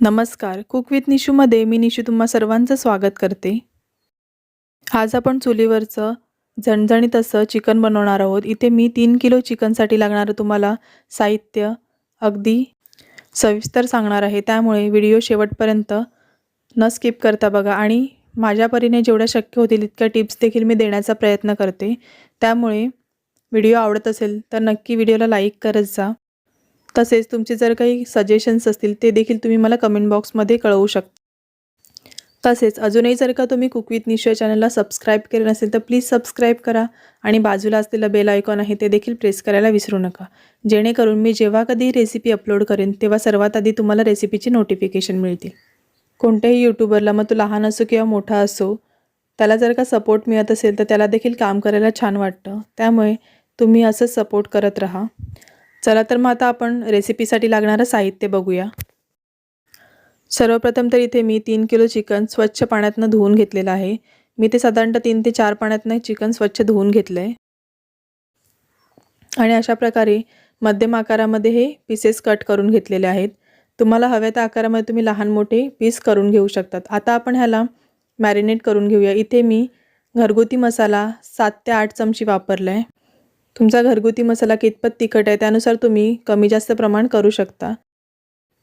नमस्कार. Cook with निशूमध्ये मी निशू तुम्हा सर्वांचं स्वागत करते. आज आपण चुलीवरचं झणझणीत असं चिकन बनवणार आहोत. इथे मी तीन किलो चिकनसाठी लागणारं तुम्हाला साहित्य अगदी सविस्तर सांगणार आहे. त्यामुळे व्हिडिओ शेवटपर्यंत न स्किप करता बघा आणि माझ्या परीने जेवढ्या शक्य होतील इतक्या टिप्स देखील मी देण्याचा प्रयत्न करते. त्यामुळे व्हिडिओ आवडत असेल तर नक्की व्हिडिओला लाईक करत जा. तसेच तुमचे जर काही सजेशन्स असतील ते देखील तुम्ही मला कमेंट बॉक्समध्ये कळवू शकता तसेच अजूनही जर का तुम्ही कुक विथ चॅनलला सबस्क्राईब केले नसेल तर प्लीज सबस्क्राईब करा आणि बाजूला असलेलं बेल आयकॉन आहे ते देखील प्रेस करायला विसरू नका. जेणेकरून मी जेव्हा कधी रेसिपी अपलोड करेन तेव्हा सर्वात आधी तुम्हाला रेसिपीची नोटिफिकेशन मिळतील. कोणत्याही यूट्यूबरला मग तो लहान असो किंवा मोठा असो त्याला जर का सपोर्ट मिळत असेल तर त्याला देखील काम करायला छान वाटतं. त्यामुळे तुम्ही असंच सपोर्ट करत राहा. चला तर मग आता आपण रेसिपीसाठी लागणारं साहित्य बघूया. सर्वप्रथम तर इथे मी तीन किलो चिकन स्वच्छ पाण्यातनं धुवून घेतलेलं आहे. मी ते साधारणतः तीन ते चार पाण्यातनं चिकन स्वच्छ धुवून घेतलं आहे आणि अशा प्रकारे मध्यम आकारामध्ये हे पीसेस कट करून घेतलेले आहेत. तुम्हाला हव्या त्या आकारामध्ये तुम्ही लहान मोठे पीस करून घेऊ शकतात. आता आपण ह्याला मॅरिनेट करून घेऊया. इथे मी घरगुती मसाला सात ते आठ चमची वापरला आहे तुमचा घरगुती मसाला कितपत तिखट आहे त्यानुसार तुम्ही कमी जास्त प्रमाण करू शकता.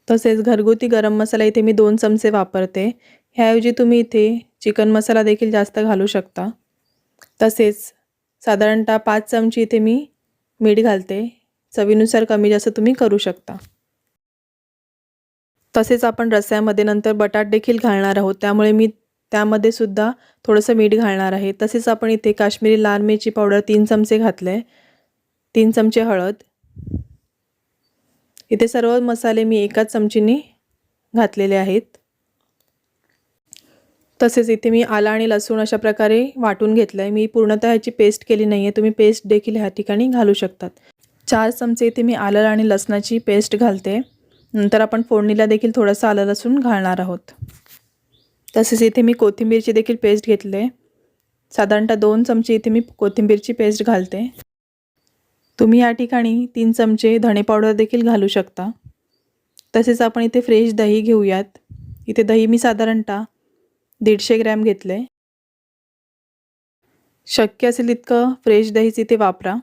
तसेच घरगुती गरम मसाला इथे मी दोन चमचे वापरते. ह्याऐवजी तुम्ही इथे चिकन मसाला देखील जास्त घालू शकता. तसेच साधारणतः पाच चमची इथे मी मीठ घालते. चवीनुसार कमी जास्त तुम्ही करू शकता. तसेच आपण रस्यामध्ये नंतर बटाट देखील घालणार आहोत. त्यामुळे मी त्यामध्ये सुद्धा थोडंसं मीठ घालणार आहे. तसेच आपण इथे काश्मीरी लाल मिरची पावडर तीन चमचे घातले. आहे तीन चमचे हळद. इथे सर्व मसाले मी एकाच चमचीने घातलेले आहेत. तसेच इथे मी आला आणि लसूण अशा प्रकारे वाटून घेतलं आहे मी पूर्णतः ह्याची पेस्ट केली नाही आहे तुम्ही पेस्ट देखील ह्या ठिकाणी घालू शकतात. चार चमचे इथे मी आलं आणि लसणाची पेस्ट घालते. नंतर आपण फोडणीला देखील थोडंसं आलं लसूण घालणार आहोत. तसेच इथे मी कोथिंबीरची देखील पेस्ट घेतले. साधारणतः दोन चमचे इथे मी कोथिंबीरची पेस्ट घालते. तुम्ही या ठिकाणी तीन चमचे धणे पावडर देखील घालू शकता. तसेच आपण इथे फ्रेश दही घेऊयात. इथे दही मी साधारणतः दीडशे ग्रॅम घेतले शक्य असेल तितकं फ्रेश दहीच इथे वापरा.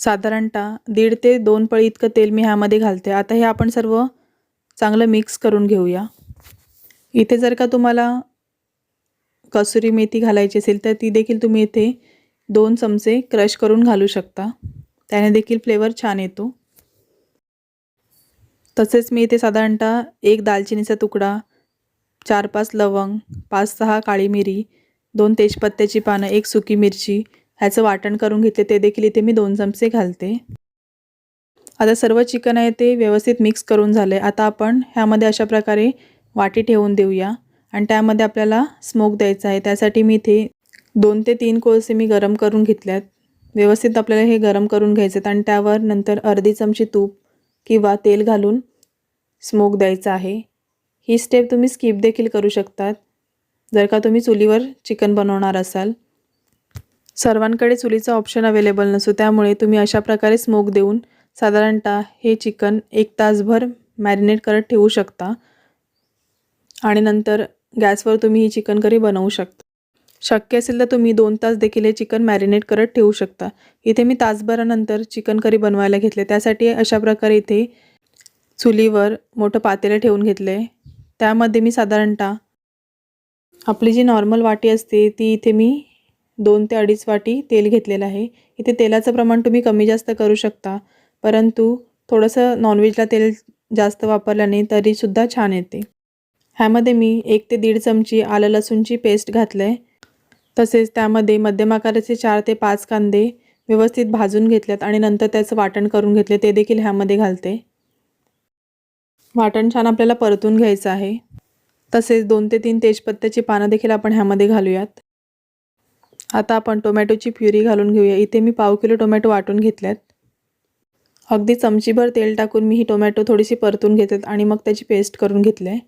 साधारणतः दीड ते दोन पळी इतकं तेल मी ह्यामध्ये घालते. आता हे आपण सर्व चांगलं मिक्स करून घेऊया. इथे जर का तुम्हाला कसुरी मेथी घालायची असेल तर ती देखील तुम्ही इथे दोन चमचे क्रश करून घालू शकता. त्याने देखील फ्लेवर छान येतो. तसेच मी इथे साधारणतः एक दालचिनीचा तुकडा चार पाच लवंग पाच सहा काळी मिरी दोन तेजपत्त्याची पानं एक सुकी मिरची ह्याचं वाटण करून घेतले ते देखील इथे मी दोन चमचे घालते. आता सर्व चिकन आहे ते व्यवस्थित मिक्स करून झाले. आता आपण ह्यामध्ये अशा प्रकारे वाटी ठेवून देऊया. आणि त्यामध्ये आपल्याला स्मोक द्यायचा आहे. त्यासाठी मी इथे दोन ते तीन कोळसे मी गरम करून घेतल्यात. व्यवस्थित आपल्याला हे गरम करून घ्यायचे आहेत आणि त्यावर नंतर अर्धी चमची तूप किंवा तेल घालून स्मोक द्यायचा आहे. ही स्टेप तुम्ही स्किप देखील करू शकतात. जर का तुम्ही चुलीवर चिकन बनवणार असाल. सर्वांकडे चुलीचा ऑप्शन अवेलेबल नसतो त्यामुळे तुम्ही अशा प्रकारे स्मोक देऊन साधारणतः हे चिकन एक तासभर मॅरिनेट करत ठेवू शकता. आणि नंतर गॅसवर तुम्ही ही चिकन करी बनवू शकता. शक्य असेल तर तुम्ही दोन तास देखील हे चिकन मॅरिनेट करत ठेवू शकता. इथे मी तासभरानंतर चिकन करी बनवायला घेतले. त्यासाठी अशा प्रकारे इथे चुलीवर मोठं पातेलं ठेवून घेतले. त्यामध्ये मी साधारणतः आपली जी नॉर्मल वाटी असते ती इथे मी दोन ते अडीच वाटी तेल घेतलेलं आहे. इथे तेलाचं प्रमाण तुम्ही कमी जास्त करू शकता परंतु थोडंसं नॉनव्हेजला तेल जास्त वापरल्याने तरीसुद्धा छान येते. ह्यामध्ये मी एक ते दीड चमची आलं लसूणची पेस्ट घातलं आहे तसेच त्यामध्ये मध्यम आकाराचे चार ते पाच कांदे व्यवस्थित भाजून घेतल्यात आणि नंतर त्याचं वाटण करून घेतले ते देखील ह्यामध्ये घालते. वाटण छान आपल्याला परतून घ्यायचं आहे. तसेच दोन ते तीन तेजपत्त्याची पानं देखील आपण ह्यामध्ये घालूयात. आता आपण टोमॅटोची प्युरी घालून घेऊया. इथे मी पाव किलो टोमॅटो वाटून घेतल्यात अगदी चमचीभर तेल टाकून मी ही टोमॅटो थोडीशी परतून घेतात आणि मग त्याची पेस्ट करून घेतले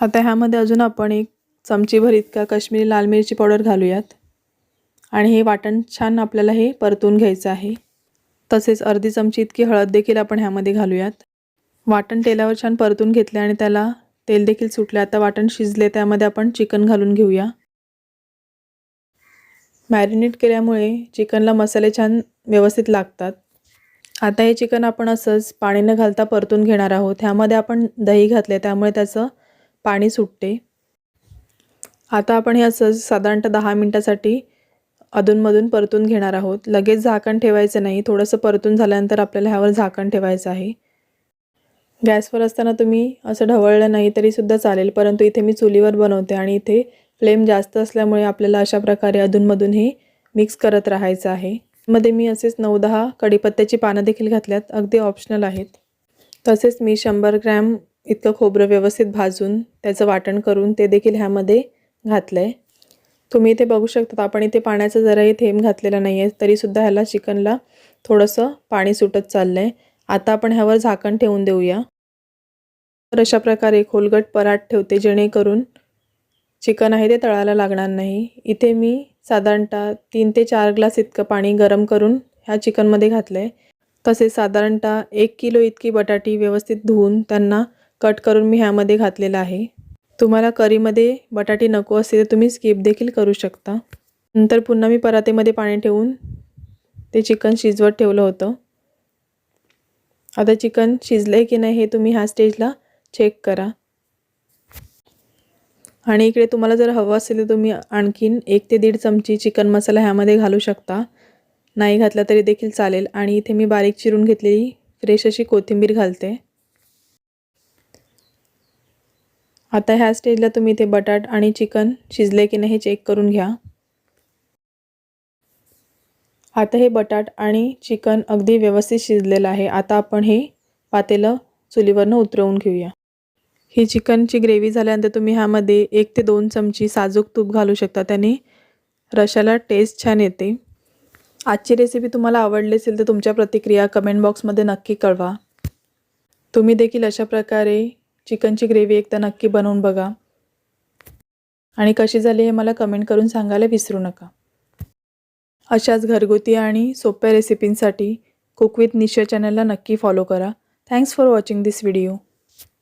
आता ह्यामध्ये अजून आपण एक चमचीभर इतका काश्मीरी लाल मिरची पावडर घालूयात. आणि हे वाटण छान आपल्याला हे परतून घ्यायचं आहे. तसेच अर्धी चमची इतकी हळद देखील आपण ह्यामध्ये घालूयात. वाटण तेलावर छान परतून घेतले आणि त्याला तेल देखील सुटले आता वाटण शिजले त्यामध्ये आपण चिकन घालून घेऊया. मॅरिनेट केल्यामुळे चिकनला मसाले छान व्यवस्थित लागतात. आता हे चिकन आपण असंच पाणी न घालता परतून घेणार आहोत. ह्यामध्ये आपण दही घातले त्यामुळे त्याचं पाणी सुटते. आता आपण हे असंच साधारणतः दहा मिनटासाठी अधूनमधून परतून घेणार आहोत. लगेच झाकण ठेवायचं नाही. थोडंसं परतून झाल्यानंतर आपल्याला ह्यावर झाकण ठेवायचं आहे. गॅसवर असताना तुम्ही असं ढवळलं नाही तरीसुद्धा चालेल. परंतु इथे मी चुलीवर बनवते आणि इथे फ्लेम जास्त असल्यामुळे आपल्याला अशा प्रकारे अधूनमधून हे मिक्स करत राहायचं आहे. मध्ये मी असेच नऊ दहा कढीपत्त्याची पानं देखील घातल्यात. अगदी ऑप्शनल आहेत. तसेच मी शंभर ग्रॅम इतकं खोबरं व्यवस्थित भाजून त्याचं वाटण करून ते देखील ह्यामध्ये घातलं आहे तुम्ही इथे बघू शकता आपण इथे पाण्याचा जराही थेंब घातलेला नाही आहे तरीसुद्धा ह्याला चिकनला थोडंसं पाणी सुटत चाललं आहे आता आपण ह्यावर झाकण ठेवून देऊया. तर अशा प्रकारे खोलगट पराठ ठेवते जेणेकरून चिकन आहे ते तळायला लागणार नाही. इथे मी साधारणतः तीन ते चार ग्लास इतकं पाणी गरम करून ह्या चिकनमध्ये घातलं आहे तसेच साधारणतः एक किलो इतकी बटाटी व्यवस्थित धुवून त्यांना कट करून मी ह्यामध्ये घातलेलं आहे. तुम्हाला करीमध्ये बटाटे नको असते तर तुम्ही स्किप देखील करू शकता. नंतर पुन्हा मी परातीमध्ये पाणी ठेवून ते चिकन शिजवत ठेवलं होतं. आता चिकन शिजलं आहे की नाही हे तुम्ही ह्या स्टेजला चेक करा. आणि इकडे तुम्हाला जर हवं असेल तर तुम्ही आणखीन एक ते दीड चमची चिकन मसाला ह्यामध्ये घालू शकता. नाही घातला तरी देखील चालेल. आणि इथे मी बारीक चिरून घेतलेली फ्रेश अशी कोथिंबीर घालते. आता ह्या स्टेजला तुम्ही इथे बटाट आणि चिकन शिजले की नाही हे चेक करून घ्या. आता हे बटाट आणि चिकन अगदी व्यवस्थित शिजलेलं आहे. आता आपण हे पातेलं चुलीवरनं उतरवून घेऊया. ही चिकनची ग्रेव्ही झाल्यानंतर तुम्ही ह्यामध्ये एक ते दोन चमची साजूक तूप घालू शकता. त्याने रशाला टेस्ट छान येते. आजची रेसिपी तुम्हाला आवडली असेल तर तुमच्या प्रतिक्रिया कमेंट बॉक्समध्ये नक्की कळवा. तुम्ही देखील अशा प्रकारे चिकनची ग्रेव्ही एकदा नक्की बनवून बघा. आणि कशी झाली हे मला कमेंट करून सांगायला विसरू नका. अशाच घरगुती आणि सोप्या रेसिपींसाठी कुक विथ निशा चॅनलला नक्की फॉलो करा. Thanks for watching this video